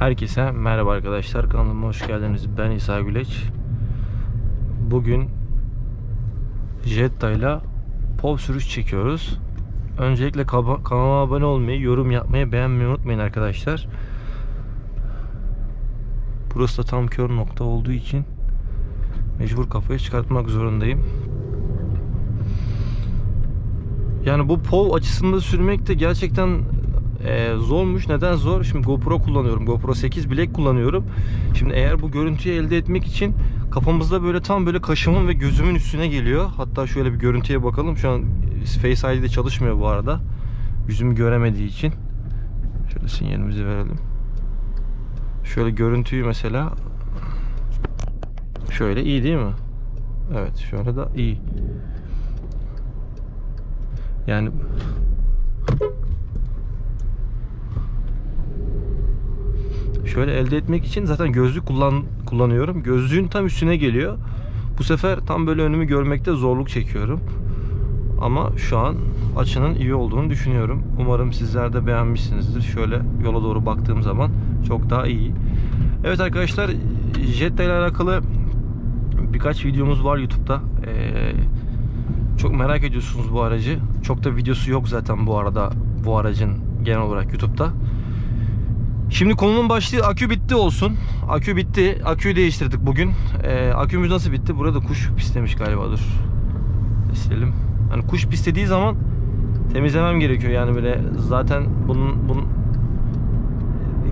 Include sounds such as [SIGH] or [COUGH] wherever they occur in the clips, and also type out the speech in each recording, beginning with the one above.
Herkese merhaba arkadaşlar kanalıma hoş geldiniz. Ben İsa Güleç. Bugün Jetta ile POV sürüş çekiyoruz. Öncelikle kanalıma abone olmayı, yorum yapmayı, beğenmeyi unutmayın arkadaşlar. Burası da tam kör nokta olduğu için mecbur kafayı çıkartmak zorundayım. Yani bu POV açısında sürmek de gerçekten e, zormuş. Neden zor? Şimdi GoPro kullanıyorum. GoPro 8 bilek kullanıyorum. Şimdi eğer bu görüntüyü elde etmek için kafamızda böyle tam böyle kaşımın ve gözümün üstüne geliyor. Hatta şöyle bir görüntüye bakalım. Şu an Face ID de çalışmıyor bu arada. Yüzümü göremediği için. Şöyle sinyalimizi verelim. Şöyle görüntüyü mesela şöyle iyi değil mi? Evet, şöyle de iyi. Yani şöyle elde etmek için zaten gözlük kullan kullanıyorum. Gözlüğün tam üstüne geliyor. Bu sefer tam böyle önümü görmekte zorluk çekiyorum. Ama şu an açının iyi olduğunu düşünüyorum. Umarım sizler de beğenmişsinizdir. Şöyle yola doğru baktığım zaman çok daha iyi. Evet arkadaşlar Jetta ile alakalı birkaç videomuz var YouTube'da. Ee, çok merak ediyorsunuz bu aracı. Çok da videosu yok zaten bu arada bu aracın genel olarak YouTube'da. Şimdi konunun başlığı akü bitti olsun. Akü bitti. Aküyü değiştirdik bugün. Ee, akümüz nasıl bitti? Burada kuş pislemiş galiba. Dur. Silelim. Hani kuş pislediği zaman temizlemem gerekiyor. Yani böyle zaten bunun bunun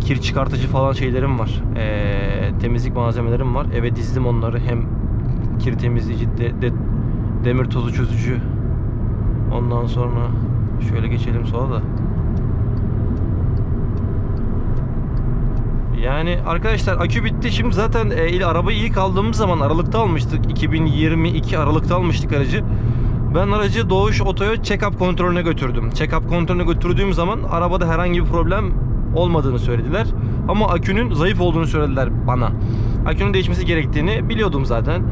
kir çıkartıcı falan şeylerim var. Ee, temizlik malzemelerim var. Eve dizdim onları. Hem kir temizleyici, de, de- demir tozu çözücü. Ondan sonra şöyle geçelim sola da. Yani arkadaşlar akü bitti. Şimdi zaten e, il arabayı ilk aldığımız zaman Aralık'ta almıştık. 2022 Aralık'ta almıştık aracı. Ben aracı Doğuş Oto'ya check-up kontrolüne götürdüm. Check-up kontrolüne götürdüğüm zaman arabada herhangi bir problem olmadığını söylediler. Ama akünün zayıf olduğunu söylediler bana. Akünün değişmesi gerektiğini biliyordum zaten.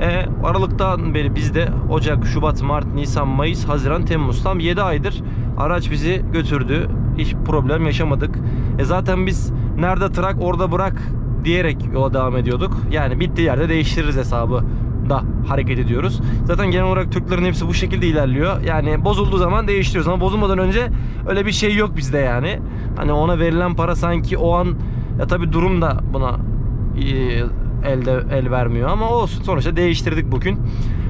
E, Aralık'tan beri bizde Ocak, Şubat, Mart, Nisan, Mayıs, Haziran, Temmuz tam 7 aydır araç bizi götürdü. Hiç problem yaşamadık. E zaten biz nerede trak orada bırak diyerek yola devam ediyorduk. Yani bittiği yerde değiştiririz hesabı da hareket ediyoruz. Zaten genel olarak Türklerin hepsi bu şekilde ilerliyor. Yani bozulduğu zaman değiştiriyoruz ama bozulmadan önce öyle bir şey yok bizde yani. Hani ona verilen para sanki o an ya tabi durum da buna e, elde el vermiyor ama olsun sonuçta değiştirdik bugün.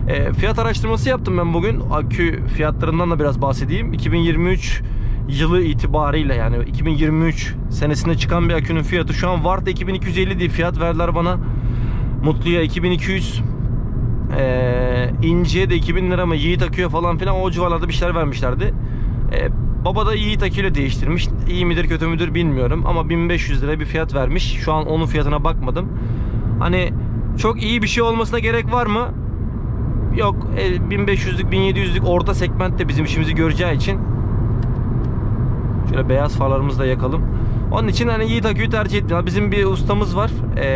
E, fiyat araştırması yaptım ben bugün. Akü fiyatlarından da biraz bahsedeyim. 2023 yılı itibariyle yani 2023 senesinde çıkan bir akünün fiyatı şu an Varta 2250 diye fiyat verdiler bana. Mutlu'ya 2200 ee, İnci'ye de 2000 lira mı Yiğit aküye falan filan o civarlarda bir şeyler vermişlerdi. Ee, baba da Yiğit aküyle değiştirmiş. İyi midir kötü müdür bilmiyorum ama 1500 lira bir fiyat vermiş. Şu an onun fiyatına bakmadım. Hani çok iyi bir şey olmasına gerek var mı? Yok. E, 1500'lük 1700'lük orta segmentte bizim işimizi göreceği için Şöyle beyaz farlarımızı da yakalım. Onun için hani Yiğit Akü'yü tercih etmiyor. Bizim bir ustamız var. Ee,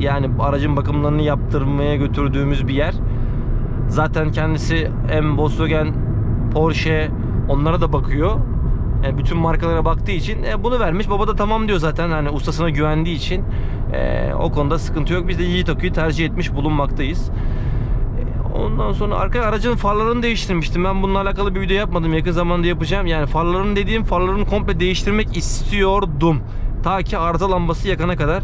yani aracın bakımlarını yaptırmaya götürdüğümüz bir yer. Zaten kendisi hem Volkswagen, Porsche onlara da bakıyor. Yani bütün markalara baktığı için e, bunu vermiş. Baba da tamam diyor zaten hani ustasına güvendiği için. E, o konuda sıkıntı yok. Biz de Yiğit Akü'yü tercih etmiş bulunmaktayız. Ondan sonra arka aracın farlarını değiştirmiştim. Ben bununla alakalı bir video yapmadım. Yakın zamanda yapacağım. Yani farlarını dediğim farlarını komple değiştirmek istiyordum. Ta ki arıza lambası yakana kadar.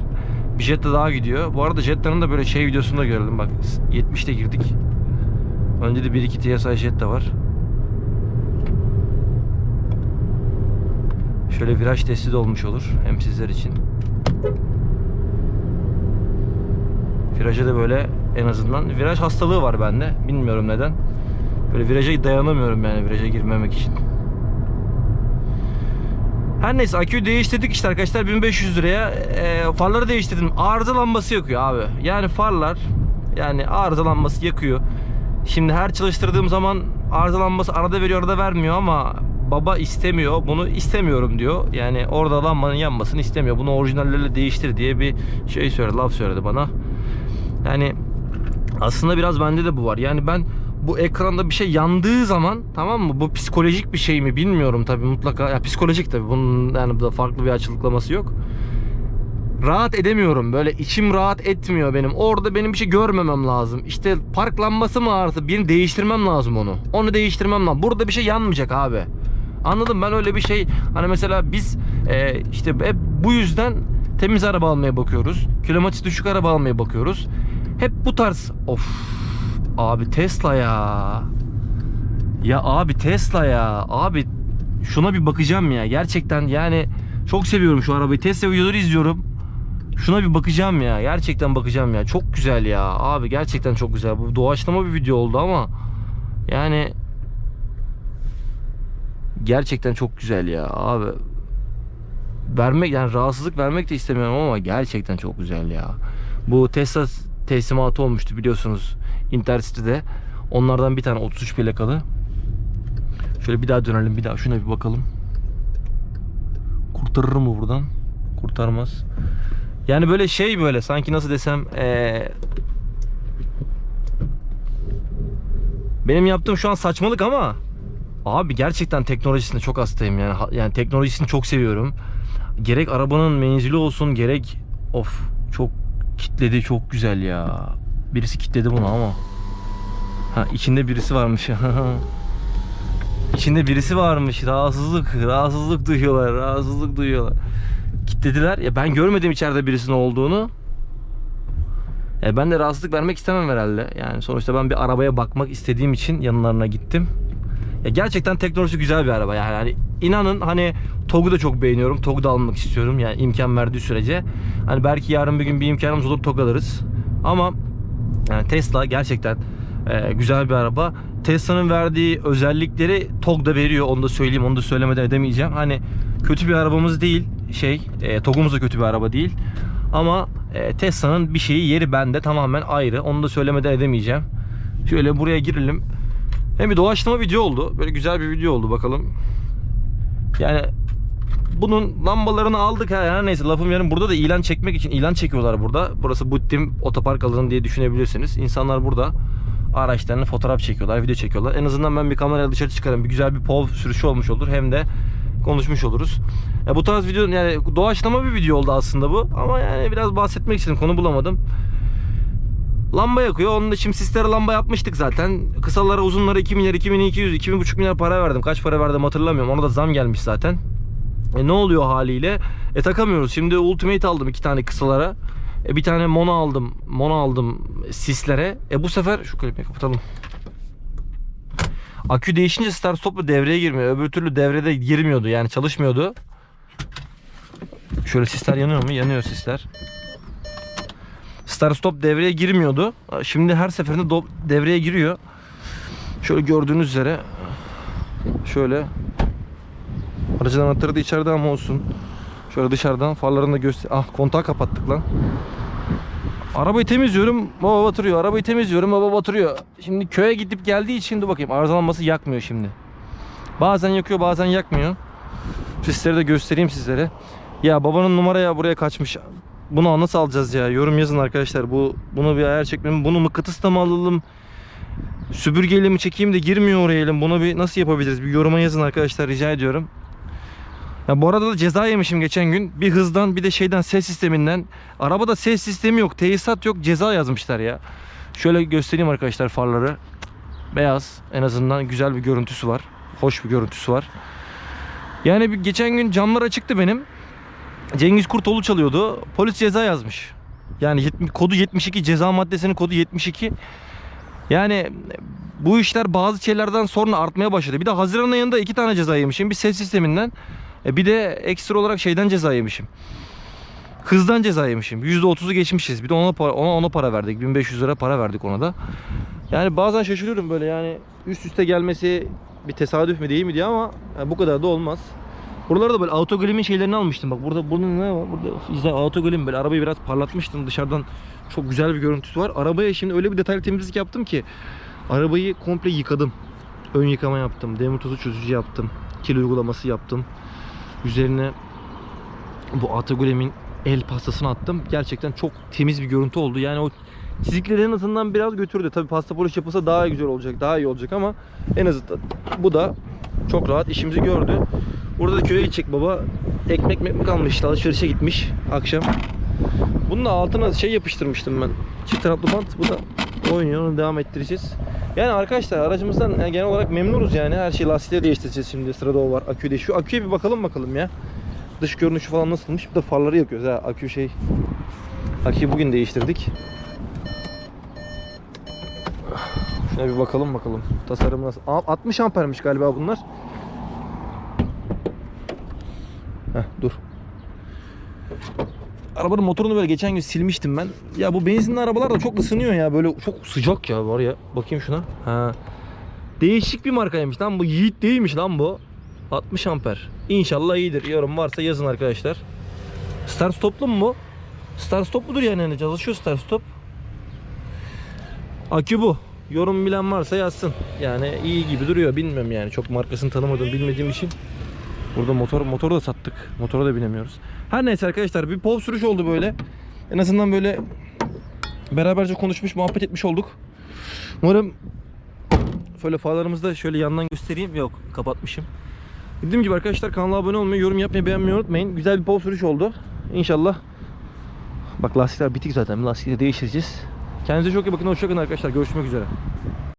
Bir Jetta daha gidiyor. Bu arada Jetta'nın da böyle şey videosunu da görelim. Bak 70'te girdik. Önce de 1-2 TSI Jetta var. Şöyle viraj testi de olmuş olur. Hem sizler için. Viraja da böyle en azından viraj hastalığı var bende. Bilmiyorum neden. Böyle viraja dayanamıyorum yani viraja girmemek için. Her neyse aküyü değiştirdik işte arkadaşlar 1500 liraya e, farları değiştirdim. Arıza lambası yakıyor abi. Yani farlar yani arıza lambası yakıyor. Şimdi her çalıştırdığım zaman arıza lambası arada veriyor arada vermiyor ama baba istemiyor. Bunu istemiyorum diyor. Yani orada lambanın yanmasını istemiyor. Bunu orijinallerle değiştir diye bir şey söyledi, laf söyledi bana. Yani aslında biraz bende de bu var. Yani ben bu ekranda bir şey yandığı zaman tamam mı? Bu psikolojik bir şey mi bilmiyorum tabii mutlaka. Ya psikolojik tabii. Bunun yani da farklı bir açıklaması yok. rahat edemiyorum. Böyle içim rahat etmiyor benim. Orada benim bir şey görmemem lazım. İşte park lambası mı artık birini değiştirmem lazım onu. Onu değiştirmem lazım. Burada bir şey yanmayacak abi. Anladım ben öyle bir şey hani mesela biz e, işte hep bu yüzden temiz araba almaya bakıyoruz. Kilometre düşük araba almaya bakıyoruz. Hep bu tarz of abi Tesla ya. Ya abi Tesla ya. Abi şuna bir bakacağım ya. Gerçekten yani çok seviyorum şu arabayı. Tesla videoları izliyorum. Şuna bir bakacağım ya. Gerçekten bakacağım ya. Çok güzel ya. Abi gerçekten çok güzel. Bu doğaçlama bir video oldu ama yani gerçekten çok güzel ya abi. Vermek yani rahatsızlık vermek de istemiyorum ama gerçekten çok güzel ya. Bu Tesla teslimatı olmuştu biliyorsunuz Intercity'de. Onlardan bir tane 33 plakalı. Şöyle bir daha dönelim bir daha şuna bir bakalım. Kurtarır mı buradan? Kurtarmaz. Yani böyle şey böyle sanki nasıl desem eee benim yaptığım şu an saçmalık ama abi gerçekten teknolojisine çok hastayım yani yani teknolojisini çok seviyorum. Gerek arabanın menzili olsun gerek of çok kitledi çok güzel ya. Birisi kitledi bunu ama. Ha içinde birisi varmış. [LAUGHS] İçinde birisi varmış. Rahatsızlık, rahatsızlık duyuyorlar, rahatsızlık duyuyorlar. Kitlediler. Ya ben görmedim içeride birisinin olduğunu. E ben de rahatsızlık vermek istemem herhalde. Yani sonuçta ben bir arabaya bakmak istediğim için yanlarına gittim. Ya gerçekten teknolojisi güzel bir araba yani. Hani inanın hani TOG'u da çok beğeniyorum. TOG da almak istiyorum yani imkan verdiği sürece. Hani belki yarın bir gün bir imkanımız olur TOG alırız. Ama yani Tesla gerçekten e, güzel bir araba. Tesla'nın verdiği özellikleri TOG da veriyor. Onu da söyleyeyim. Onu da söylemeden edemeyeceğim. Hani kötü bir arabamız değil. Şey, e, TOG'umuz da kötü bir araba değil. Ama e, Tesla'nın bir şeyi yeri bende tamamen ayrı. Onu da söylemeden edemeyeceğim. Şöyle buraya girelim. Hem bir doğaçlama video oldu. Böyle güzel bir video oldu bakalım. Yani bunun lambalarını aldık ha yani neyse lafım yarım burada da ilan çekmek için ilan çekiyorlar burada. Burası Buttim otopark alanı diye düşünebilirsiniz. İnsanlar burada araçlarını fotoğraf çekiyorlar, video çekiyorlar. En azından ben bir kamerayla dışarı çıkarım. Bir güzel bir POV sürüşü olmuş olur. Hem de konuşmuş oluruz. Ya bu tarz video yani doğaçlama bir video oldu aslında bu. Ama yani biraz bahsetmek istedim. Konu bulamadım. Lamba yakıyor. Onun da şimdi sislere lamba yapmıştık zaten. Kısalara uzunlara 2 milyar, 2200, 2,5 milyar para verdim. Kaç para verdim hatırlamıyorum. Ona da zam gelmiş zaten. E ne oluyor haliyle? E takamıyoruz. Şimdi Ultimate aldım iki tane kısalara. E bir tane mono aldım. Mono aldım sislere. E bu sefer şu klipi kapatalım. Akü değişince start stopla devreye girmiyor. Öbür türlü devrede girmiyordu. Yani çalışmıyordu. Şöyle sisler yanıyor mu? Yanıyor sisler. Start stop devreye girmiyordu. Şimdi her seferinde devreye giriyor. Şöyle gördüğünüz üzere şöyle aracın anahtarı da içeride ama olsun. Şöyle dışarıdan farlarını da göster. Ah kontağı kapattık lan. Arabayı temizliyorum baba batırıyor. Arabayı temizliyorum baba batırıyor. Şimdi köye gidip geldiği için dur bakayım arızalanması yakmıyor şimdi. Bazen yakıyor bazen yakmıyor. Sisleri de göstereyim sizlere. Ya babanın numaraya buraya kaçmış. Bunu nasıl alacağız ya? Yorum yazın arkadaşlar. Bu bunu bir ayar çekmem. Bunu mıknatısla mı alalım? Süpürgeyle mi çekeyim de girmiyor oraya elim. Bunu bir nasıl yapabiliriz? Bir yoruma yazın arkadaşlar rica ediyorum. Ya bu arada da ceza yemişim geçen gün. Bir hızdan bir de şeyden ses sisteminden. Arabada ses sistemi yok, tesisat yok, ceza yazmışlar ya. Şöyle göstereyim arkadaşlar farları. Beyaz en azından güzel bir görüntüsü var. Hoş bir görüntüsü var. Yani bir geçen gün camlar açıktı benim. Cengiz Kurtoğlu çalıyordu. Polis ceza yazmış. Yani kodu 72 ceza maddesinin kodu 72. Yani bu işler bazı şeylerden sonra artmaya başladı. Bir de Haziran ayında iki tane ceza yemişim. Bir ses sisteminden e, bir de ekstra olarak şeyden ceza yemişim. Hızdan ceza yemişim. %30'u geçmişiz. Bir de ona para, ona, ona para verdik. 1500 lira para verdik ona da. Yani bazen şaşırıyorum böyle yani üst üste gelmesi bir tesadüf mü değil mi diye ama yani bu kadar da olmaz. Buralarda böyle autogolimin şeylerini almıştım. Bak burada bunun ne var? Burada işte autogolim böyle arabayı biraz parlatmıştım. Dışarıdan çok güzel bir görüntüsü var. Arabaya şimdi öyle bir detaylı temizlik yaptım ki arabayı komple yıkadım. Ön yıkama yaptım. Demir tozu çözücü yaptım. Kil uygulaması yaptım. Üzerine bu autogolemin el pastasını attım. Gerçekten çok temiz bir görüntü oldu. Yani o çizikleri azından biraz götürdü. Tabi pasta poliş yapılsa daha güzel olacak, daha iyi olacak ama en azından bu da çok rahat işimizi gördü. Burada da köye gidecek baba. Ekmek mekmek almış alışverişe gitmiş akşam. Bunun da altına şey yapıştırmıştım ben. Çift taraflı bant. Bu da oynuyor. Onu devam ettireceğiz. Yani arkadaşlar aracımızdan yani genel olarak memnunuz yani. Her şeyi lastiği değiştireceğiz şimdi. Sırada o var. Akü de şu aküye bir bakalım bakalım ya. Dış görünüşü falan nasılmış. Bir de farları yakıyoruz ha. Akü şey. Aküyü bugün değiştirdik. Şuna bir bakalım bakalım. Tasarım nasıl? Aa, 60 ampermiş galiba bunlar. Heh, dur. Arabanın motorunu böyle geçen gün silmiştim ben. Ya bu benzinli arabalar da çok ısınıyor ya. Böyle çok sıcak ya var ya. Bakayım şuna. Ha. Değişik bir markaymış lan bu. Yiğit değilmiş lan bu. 60 amper. İnşallah iyidir. Yorum varsa yazın arkadaşlar. Start stoplu mu bu? Start stop mudur yani? yani çalışıyor start stop. Akü bu. Yorum bilen varsa yazsın. Yani iyi gibi duruyor. Bilmiyorum yani. Çok markasını tanımadığım bilmediğim için. Burada motor motoru da sattık. Motora da binemiyoruz. Her neyse arkadaşlar bir pov sürüş oldu böyle. En azından böyle beraberce konuşmuş, muhabbet etmiş olduk. Umarım şöyle farlarımızı da şöyle yandan göstereyim. Yok, kapatmışım. Dediğim gibi arkadaşlar kanala abone olmayı, yorum yapmayı, beğenmeyi unutmayın. Güzel bir pov sürüş oldu. İnşallah. Bak lastikler bitik zaten. Lastikleri değiştireceğiz. Kendinize çok iyi bakın. Hoşçakalın arkadaşlar. Görüşmek üzere.